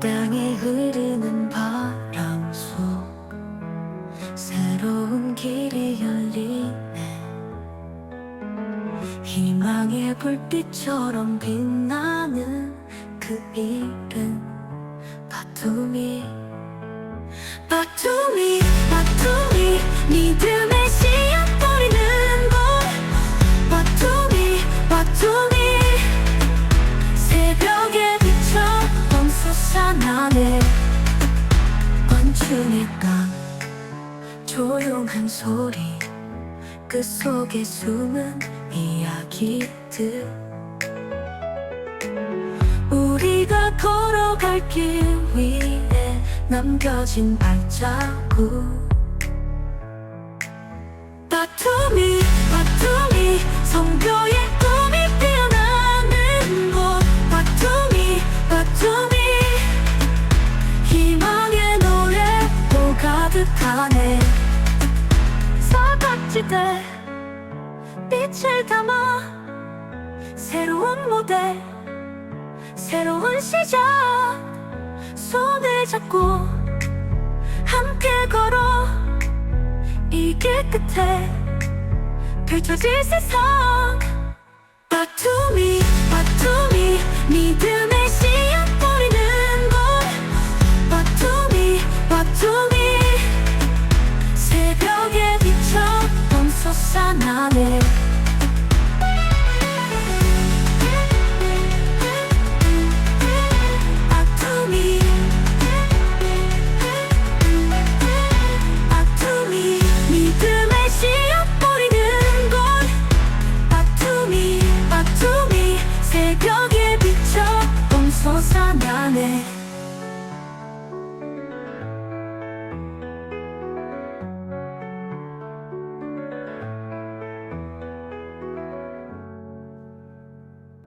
땅에 흐르는 바람 속 새로운 길이 열리네. 희망의 불빛처럼 빛나는 그 이름 바투미. 바투미 멈솟아나네 건축니까 조용한 소리 그 속에 숨은 이야기들. 우리가 걸어갈 길 위에 남겨진 발자국 가득하네. 사각지대 빛을 담아 새로운 무대 새로운 시작. 손을 잡고 함께 걸어 이 길 끝에 펼쳐질 세상 나를